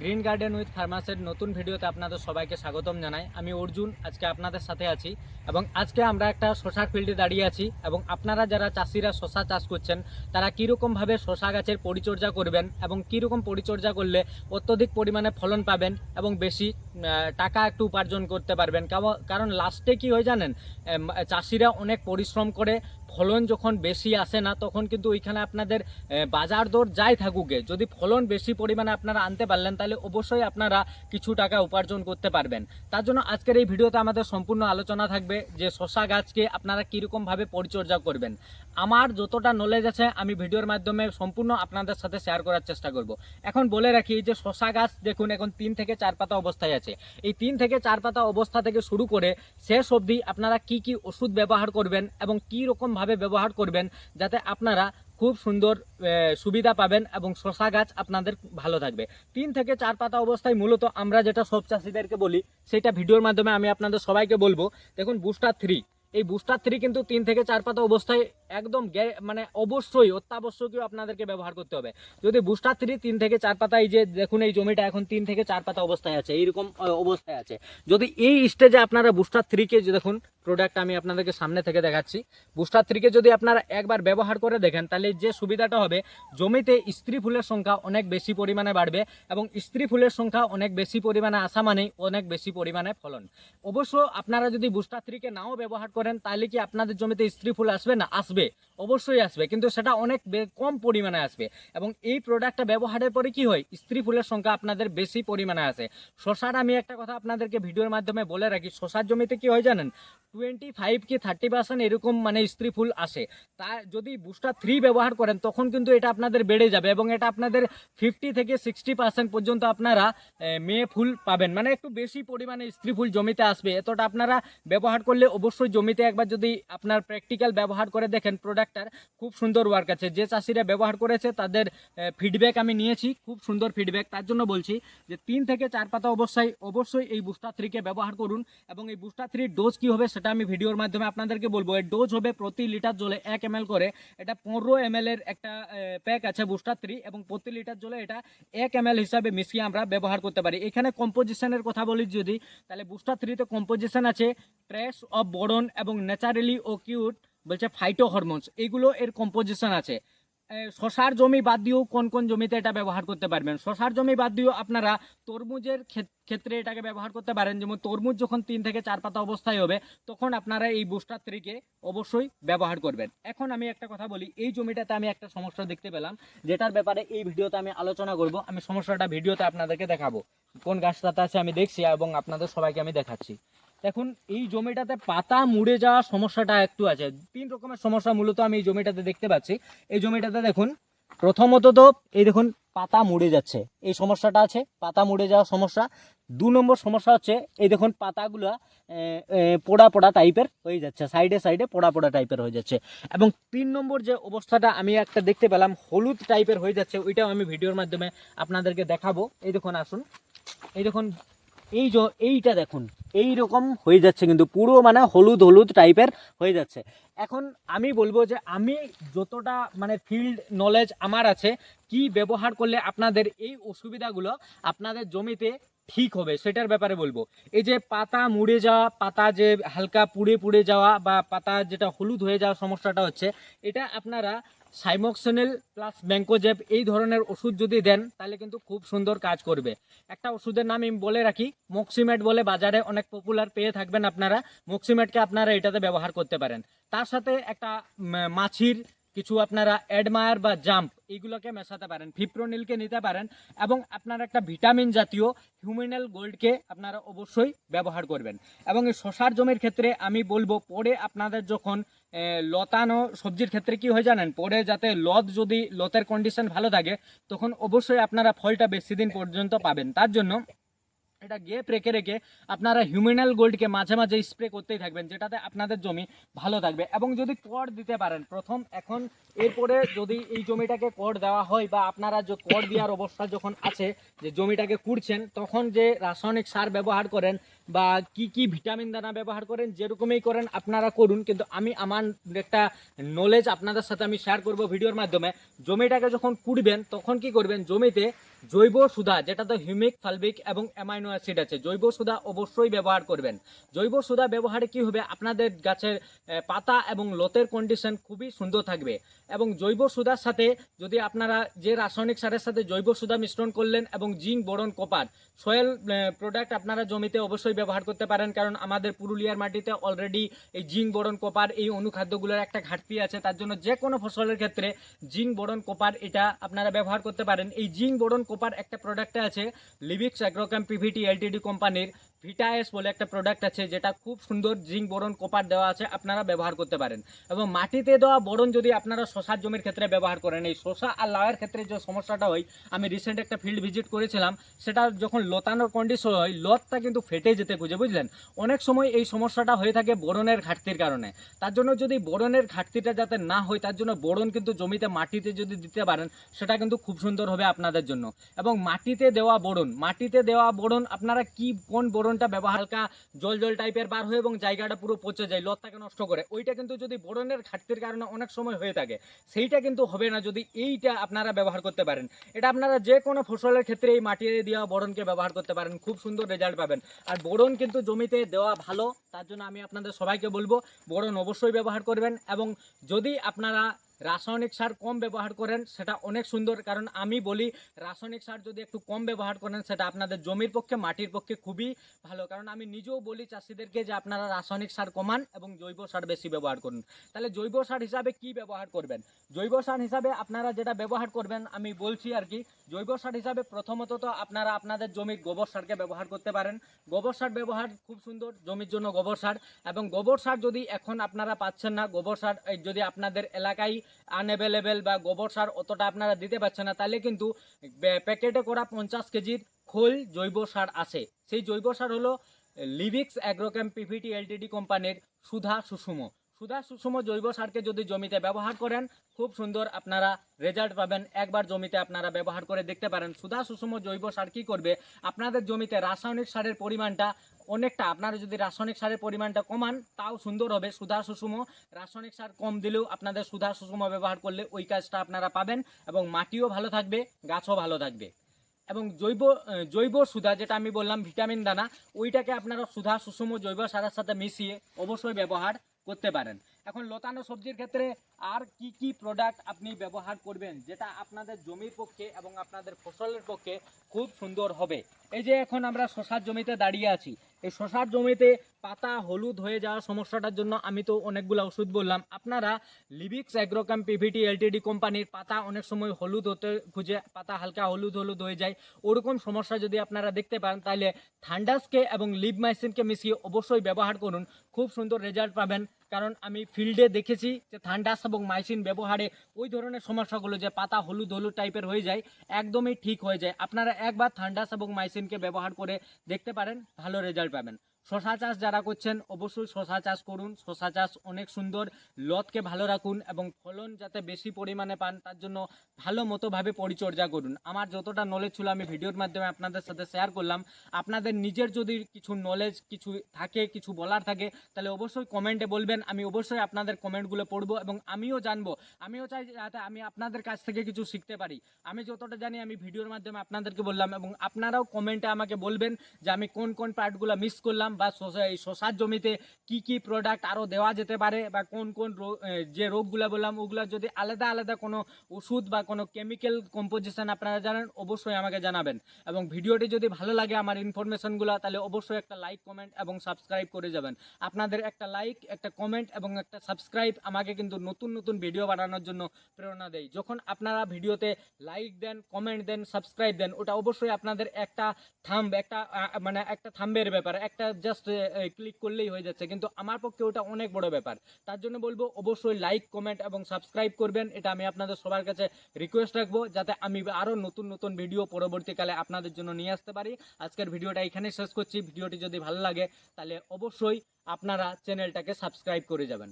Green garden with ফার্মাসের নতুন ভিডিওতে আপনাদের সবাইকে স্বাগতম জানাই। আমি অর্জুন, আজকে আপনাদের সাথে আছি এবং আজকে আমরা একটা শশার ফিল্ডে দাঁড়িয়ে আছি এবং আপনারা যারা চাষিরা শশা চাষ করছেন, তারা কীরকমভাবে শশা গাছের পরিচর্যা করবেন এবং কীরকম পরিচর্যা করলে অত্যধিক পরিমাণে ফলন পাবেন এবং বেশি টাকা একটু উপার্জন করতে পারবেন। কারণ লাস্টে কি হয় জানেন চাষিরা অনেক পরিশ্রম করে ফলন যখন বেশি আসে না, তখন কিন্তু ওইখানে আপনাদের বাজার দর যাই থাকুকে। যদি ফলন বেশি পরিমাণে আপনারা আনতে পারলেন, তাহলে অবশ্যই আপনারা কিছু টাকা উপার্জন করতে পারবেন। তার জন্য আজকের এই ভিডিওতে আমাদের সম্পূর্ণ আলোচনা থাকবে যে শশা গাছকে আপনারা কীরকমভাবে পরিচর্যা করবেন। আমার যতটা নলেজ আছে, আমি ভিডিওর মাধ্যমে সম্পূর্ণ আপনাদের সাথে শেয়ার করার চেষ্টা করব। এখন বলে রাখি যে শশা গাছ, দেখুন, এখন তিন থেকে চার পাতা অবস্থায় আছে। এই তিন থেকে চার পাতা অবস্থা থেকে শুরু করে শেষ অবধি আপনারা কি কি ওষুধ ব্যবহার করবেন এবং কী রকমভাবে ব্যবহার করবেন যাতে আপনারা খুব সুন্দর সুবিধা পাবেন এবং শশা গাছ আপনাদের ভালো থাকবে। তিন থেকে চার পাতা অবস্থায় মূলত আমরা যেটা সব চাষিদেরকে বলি, সেটা ভিডিওর মাধ্যমে আমি আপনাদের সবাইকে বলব। দেখুন বুস্টার থ্রি এই বুস্টার থ্রি কিন্তু তিন থেকে চার পাতা অবস্থায় একদম মানে অবশ্যই অত্যাবশ্যকীয় আপনাদেরকে ব্যবহার করতে হবে। যদি বুস্টার থ্রি তিন থেকে চার পাতা, এই যে দেখুন এই জমিটা এখন তিন থেকে চার পাতা অবস্থায় আছে, এইরকম অবস্থায় আছে। যদি এই স্টেজে আপনারা বুস্টার থ্রিকে দেখুন প্রোডাক্ট আমি আপনাদেরকে সামনে থেকে দেখাচ্ছি। বুস্টার থ্রিকে যদি আপনারা একবার ব্যবহার করে দেখেন, তাহলে যে সুবিধাটা হবে, জমিতে স্ত্রী ফুলের সংখ্যা অনেক বেশি পরিমাণে বাড়বে এবং স্ত্রী ফুলের সংখ্যা অনেক বেশি পরিমাণে আসা মানেই অনেক বেশি পরিমাণে ফলন। অবশ্য আপনারা যদি বুস্টার থ্রিকে নাও ব্যবহার করেন তাহলে কি আপনাদের জমিতে স্ত্রী ফুল আসবে না? আসবে, অবশ্যই আসবে, কিন্তু সেটা অনেক কম পরিমাণে আসবে। এবং এই প্রোডাক্টটা ব্যবহারের পরে কি হয়? স্ত্রী ফুলের সংখ্যা আপনাদের বেশি পরিমাণে আসে শশার আমি একটা কথা আপনাদেরকে ভিডিওর মাধ্যমে বলে রাখি, শশার জমিতে কি হয় জানেন? টোয়েন্টি ফাইভ কি থার্টি পার্সেন্ট এরকম মানে স্ত্রী ফুল আসে। তা যদি বুস্টার থ্রি ব্যবহার করেন, তখন কিন্তু এটা আপনাদের বেড়ে যাবে এবং এটা আপনাদের ফিফটি থেকে সিক্সটি পার্সেন্ট পর্যন্ত আপনারা মেয়ে ফুল পাবেন। মানে একটু বেশি পরিমাণে স্ত্রী ফুল জমিতে আসবে। এতটা আপনারা ব্যবহার করলে অবশ্যই জমিতে একবার যদি আপনার প্র্যাকটিক্যাল ব্যবহার করে দেখেন প্রোডাক্টটার খুব সুন্দর ওয়ার্ক আছে। যে চাষিরা ব্যবহার করেছে, তাদের ফিডব্যাক আমি নিয়েছি, খুব সুন্দর ফিডব্যাক তার জন্য বলছি যে, তিন থেকে চার পাতা অবশ্যই অবশ্যই এই বুস্টার থ্রিকে ব্যবহার করুন এবং এই বুস্টার থ্রির ডোজ কী হবে সেটা আমি ভিডিওর মাধ্যমে আপনাদেরকে বলব। এর ডোজ হবে প্রতি লিটার জলে এক এম করে। এটা পনেরো এম এর একটা প্যাক আছে বুস্টার থ্রি এবং প্রতি লিটার জলে এটা এক এম হিসাবে মিশিয়ে আমরা ব্যবহার করতে পারি। এখানে কম্পোজিশনের কথা বলি যদি, তাহলে বুস্টার থ্রিতে কম্পোজিশন আছে ট্রেস অফ বোরন এবং ন্যাচারালি ও কিউট বলছে ফাইটো হরমোনস এগুলো এর কম্পোজিশন আছে। শশার জমি বাদ দিয়েও কোন কোন জমিতে এটা ব্যবহার করতে পারবেন? শশার জমি বাদ দিয়েও আপনারা তরমুজের ক্ষেত- ক্ষেত্রে এটাকে ব্যবহার করতে পারেন। যেমন তরমুজ যখন তিন থেকে চার পাতা অবস্থায় হবে, তখন আপনারা এই বুস্টার থ্রিকে অবশ্যই ব্যবহার করবেন। এখন আমি একটা কথা বলি, এই জমিটাতে আমি একটা সমস্যা দেখতে পেলাম, যেটার ব্যাপারে এই ভিডিওতে আমি আলোচনা করব। আমি সমস্যাটা ভিডিওতে আপনাদেরকে দেখাবো। কোন গাছটাতে আছে আমি দেখছি এবং আপনাদের সবাইকে আমি দেখাচ্ছি। দেখুন, এই জমিটাতে পাতা মুড়ে যাওয়া সমস্যাটা একটু আছে। তিন রকমের সমস্যা মূলত আমি এই জমিটাতে দেখতে পাচ্ছি। এই জমিটাতে দেখুন, প্রথমত তো এই দেখুন, পাতা মুড়ে যাচ্ছে। এই সমস্যাটা আছে, পাতা মুড়ে যাওয়ার সমস্যা। দু নম্বর সমস্যা হচ্ছে, এই দেখুন, পাতাগুলো পোড়া পোড়া টাইপের হয়ে যাচ্ছে, সাইডে সাইডে পোড়া পোড়া টাইপের হয়ে যাচ্ছে। এবং তিন নম্বর যে অবস্থাটা আমি একটা দেখতে পেলাম, হলুদ টাইপের হয়ে যাচ্ছে, ওইটাও আমি ভিডিওর মাধ্যমে আপনাদেরকে দেখাবো। এই দেখুন, আসুন। এই দেখুন এই এইটা দেখুন এই রকম হয়ে যাচ্ছে কিন্তু, পুরো মানে হলুদ হলুদ টাইপের হয়ে যাচ্ছে। এখন আমি বলব যে, আমি যতটা মানে ফিল্ড নলেজ আমার আছে, কি ব্যবহার করলে আপনাদের এই অসুবিধাগুলো আপনাদের জমিতে ঠিক হবে, সেটার ব্যাপারে বলব। এই যে পাতা মুড়ে যাওয়া, পাতা যে হালকা পুড়ে পুড়ে যাওয়া বা পাতা যেটা হলুদ হয়ে যাওয়ার সমস্যাটা হচ্ছে, এটা আপনারা সাইমক্সোনেল প্লাস ব্যাঙ্কোজেব এই ধরনের ওষুধ যদি দেন, তাহলে কিন্তু খুব সুন্দর কাজ করবে। একটা ওষুধের নাম আমি বলে রাখি, মক্সিমেট বলে বাজারে অনেক পপুলার পেয়ে থাকবেন আপনারা, মক্সিমেটকে আপনারা এটাতে ব্যবহার করতে পারেন। তার সাথে একটা মাছির কিছু আপনারা অ্যাডমায়ার বা জাম্প এইগুলোকে মেশাতে পারেন ফিপ্রোনিলকে নিতে পারেন, এবং আপনারা একটা ভিটামিন জাতীয় হিউমিনাল গোল্ডকে আপনারা অবশ্যই ব্যবহার করবেন। এবং এই শশার জমির ক্ষেত্রে আমি বলব, পরে আপনাদের যখন লতানো সবজির ক্ষেত্রে কি হয় জানেন? পরে যাতে লত যদি লতের কন্ডিশন ভালো থাকে, তখন অবশ্যই আপনারা ফলটা বেশি দিন পর্যন্ত পাবেন। তার জন্য এটা গেপ রেখে রেখে আপনারা হিউমিনাল গোল্ডকে মাঝে মাঝে স্প্রে করতেই থাকবেন, যেটাতে আপনাদের জমি ভালো থাকবে। এবং যদি কর দিতে পারেন, প্রথম এখন এরপরে যদি এই জমিটাকে কর দেওয়া হয় বা আপনারা যে কর দেওয়ার অবস্থা যখন আছে, যে জমিটাকে কুড়ছেন, তখন যে রাসায়নিক সার ব্যবহার করেন বা কি কি ভিটামিন দানা ব্যবহার করেন, যেরকমই করেন আপনারা করুন। কিন্তু আমি আমার একটা নলেজ আপনাদের সাথে আমি শেয়ার করব ভিডিওর মাধ্যমে। জমিটাকে যখন কুড়বেন, তখন কি করবেন? জমিতে জৈব সুধা যেটাতে হিউমিক ফালবিক এবং অ্যামাইনো অ্যাসিড আছে, জৈব সুধা অবশ্যই ব্যবহার করবেন। জৈব সুধা ব্যবহারে কি হবে? আপনাদের গাছের পাতা এবং লতের কন্ডিশন খুবই সুন্দর থাকবে। এবং জৈব সুধার সাথে যদি আপনারা যে রাসায়নিক সারের সাথে জৈব সুধা মিশ্রণ করলেন এবং zinc, boron, copper, soil product আপনারা জমিতে অবশ্যই ব্যবহার করতে পারেন, কারণ আমাদের পুরুলিয়ার মাটিতে অলরেডি এই জিঙ্ক, বোরন, কপার এই অনুখাদ্যগুলোর একটা ঘাটতি আছে। তার জন্য যে কোনো ফসলের ক্ষেত্রে জিঙ্ক, বোরন, কপার এটা আপনারা ব্যবহার করতে পারেন। এই জিঙ্ক, বোরন কোপার একটা প্রোডাক্টে আছে লিবিক্স অ্যাগ্রোক্যাম পিভিটি এলটিডি কোম্পানির। ভিটাএস বলে একটা প্রোডাক্ট আছে, যেটা খুব সুন্দর জিঙ্ক বোরন কোপার দেওয়া আছে, আপনারা ব্যবহার করতে পারেন। এবং মাটিতে দেওয়া বোরন যদি আপনারা শশার জমির ক্ষেত্রে ব্যবহার করেন, এই শশা আর লাউয়ের ক্ষেত্রে যে সমস্যাটা হয়, আমি রিসেন্ট একটা ফিল্ড ভিজিট করেছিলাম, সেটা যখন লতানোর কন্ডিশন হয়, লতটা কিন্তু ফেটে যেতে খুঁজে, বুঝলেন? অনেক সময় এই সমস্যাটা হয়ে থাকে বোরনের ঘাটতির কারণে। তার জন্য যদি বোরনের ঘাটতিটা যাতে না হয়, তার জন্য বোরন কিন্তু জমিতে মাটিতে যদি দিতে পারেন, সেটা কিন্তু খুব সুন্দর হবে আপনাদের জন্য। এবং মাটিতে দেওয়া বোরন, মাটিতে দেওয়া বোরন আপনারা কি, কোন বোরনটা ব্যবহার হালকা জল জল টাইপের বার হয় এবং জায়গাটা পুরো পচে যায় লতটাকে নষ্ট করে। ওইটা কিন্তু যদি বোরনের ঘাটতির কারণে অনেক সময় হয়ে থাকে, সেইটা কিন্তু হবে না যদি এইটা আপনারা ব্যবহার করতে পারেন। এটা আপনারা যে কোনো ফসলের ক্ষেত্রে এই মাটিতে দেওয়া বোরনকে ব্যবহার করতে পারেন, খুব সুন্দর রেজাল্ট পাবেন। আর বোরন কিন্তু জমিতে দেওয়া ভালো, তার জন্য আমি আপনাদের সবাইকে বলব, বোরন অবশ্যই ব্যবহার করবেন এবং যদি আপনারা রাসায়নিক সার কম ব্যবহার করেন, সেটা অনেক সুন্দর। কারণ আমি বলি, রাসায়নিক সার যদি একটু কম ব্যবহার করেন, সেটা আপনাদের জমির পক্ষে, মাটির পক্ষে খুবই ভালো। কারণ আমি নিজেও বলি চাষিদেরকে যে, আপনারা রাসায়নিক সার কমান এবং জৈব সার বেশি ব্যবহার করুন। তাহলে জৈব সার হিসাবে কি ব্যবহার করবেন? জৈব সার হিসাবে আপনারা যেটা ব্যবহার করবেন, আমি বলছি আর কি, জৈব সার হিসাবে প্রথমত তো আপনারা আপনাদের জমির গোবর সারকে ব্যবহার করতে পারেন। গোবর সার ব্যবহার খুব সুন্দর, জমির জন্য গোবর সার। এবং গোবর সার যদি এখন আপনারা পাচ্ছেন না, গোবর সার যদি আপনাদের এলাকায় আনঅ্যাভেলেবেল বা গোবর সার অতটা আপনারা দিতে পারছেন না, তাহলে কিন্তু প্যাকেটে করা পঞ্চাশ কেজির খোল জৈব সার আসে সেই জৈব সার হলো লিভিক্স অ্যাগ্রোক্যাম পিভিটি এলটিডি কোম্পানির সুধা সুষুম সুধা সুষম জৈব সারকে যদি জমিতে ব্যবহার করেন, খুব সুন্দর আপনারা রেজাল্ট পাবেন। একবার জমিতে আপনারা ব্যবহার করে দেখতে পারেন। সুধা সুষম জৈব সার কী করবে? আপনাদের জমিতে রাসায়নিক সারের পরিমাণটা অনেকটা। আপনারা যদি রাসায়নিক সারের পরিমাণটা কমান, তাও সুন্দর হবে। সুধা সুষম রাসায়নিক সার কম দিলেও আপনাদের সুধা সুষম ব্যবহার করলে ওই কাজটা আপনারা পাবেন এবং মাটিও ভালো থাকবে, গাছও ভালো থাকবে। এবং জৈব জৈব সুধা যেটা আমি বললাম, ভিটামিন দানা, ওইটাকে আপনারা সুধা সুষম জৈব সারের সাথে মিশিয়ে অবশ্যই ব্যবহার করতে পারেন। এখন লতানো সবজির ক্ষেত্রে আর কি কি প্রোডাক্ট আপনি ব্যবহার করবেন, যেটা আপনাদের জমির পক্ষে এবং আপনাদের ফসলের পক্ষে খুব সুন্দর হবে। এই যে এখন আমরা শশার জমিতে দাঁড়িয়ে আছি, এই শশার জমিতে পাতা হলুদ হয়ে যাওয়ার সমস্যাটার জন্য আমি তো অনেকগুলো ওষুধ বললাম। আপনারা লিবিক্স অ্যাগ্রোকাম পিভিটি এলটিডি কোম্পানির পাতা অনেক সময় হলুদ হতে খুঁজে, পাতা হালকা হলুদ হলুদ হয়ে যায়। ওরকম সমস্যা যদি আপনারা দেখতে পান, তাহলে থান্ডাসকে এবং লিভ মাইসিনকে মিশিয়ে অবশ্যই ব্যবহার করুন। খুব সুন্দর রেজাল্ট পাবেন। কারণ আমি ফিল্ডে দেখেছি যে থান্ডাস এবং মাইসিন ব্যবহারে ওই ধরনের সমস্যাগুলো যে পাতা হলুদ হলুদ টাইপের হয়ে যায়, একদমই ঠিক হয়ে যায়। আপনারা একবার থান্ডাস এবং মাইসিনকে ব্যবহার করে দেখতে পারেন, ভালো রেজাল্ট পাবেন। শশা চাষ যারা করছেন, অবশ্যই শশা চাষ করুন। শশা চাষ অনেক সুন্দর, লতকে ভালো রাখুন এবং ফলন যাতে বেশি পরিমাণে পান, তার জন্য ভালো মতোভাবে পরিচর্যা করুন। আমার যতটা নলেজ ছিল, আমি ভিডিওর মাধ্যমে আপনাদের সাথে শেয়ার করলাম। আপনাদের নিজের যদি কিছু নলেজ কিছু থাকে, কিছু বলার থাকে, তাহলে অবশ্যই কমেন্টে বলবেন। আমি অবশ্যই আপনাদের কমেন্টগুলো পড়ব এবং আমিও জানব। আমিও চাই যাতে আমি আপনাদের কাছ থেকে কিছু শিখতে পারি। আমি যতটা জানি, আমি ভিডিওর মাধ্যমে আপনাদেরকে বললাম এবং আপনারাও কমেন্টে আমাকে বলবেন যে আমি কোন কোন পার্টগুলো মিস করলাম। বা এই শশার জমিতে কি কি প্রোডাক্ট আরও দেওয়া যেতে পারে বা কোন কোন যে রোগগুলো বললাম, ওগুলো যদি আলাদা আলাদা কোনো ওষুধ বা কোনো কেমিক্যাল কম্পোজিশন আপনারা জানেন, অবশ্যই আমাকে জানাবেন। এবং ভিডিওটি যদি ভালো লাগে আমার ইনফরমেশনগুলো তাহলে অবশ্যই একটা লাইক কমেন্ট এবং সাবস্ক্রাইব করে যাবেন। আপনাদের একটা লাইক একটা কমেন্ট এবং একটা সাবস্ক্রাইব আমাকে কিন্তু নতুন নতুন ভিডিও বানানোর জন্য প্রেরণা দেয়। যখন আপনারা ভিডিওতে লাইক দেন কমেন্ট দেন সাবস্ক্রাইব দেন, ওটা অবশ্যই আপনাদের একটা থাম্ব একটা মানে একটা থাম্বের ব্যাপার, একটা জাস্ট ক্লিক করলেই হয়ে যাচ্ছে। কিন্তু আমার পক্ষে ওটা অনেক বড় ব্যাপার। তার জন্য বলব, অবশ্যই লাইক কমেন্ট এবং সাবস্ক্রাইব করবেন। এটা আমি আপনাদের সবার কাছে রিকোয়েস্ট রাখব, যাতে আমি আরও নতুন নতুন ভিডিও পরবর্তীকালে আপনাদের জন্য নিয়ে আসতে পারি। আজকের ভিডিওটা এখানে শেষ করছি। ভিডিওটি যদি ভালো লাগে, তাহলে অবশ্যই আপনারা চ্যানেলটাকে সাবস্ক্রাইব করে যাবেন।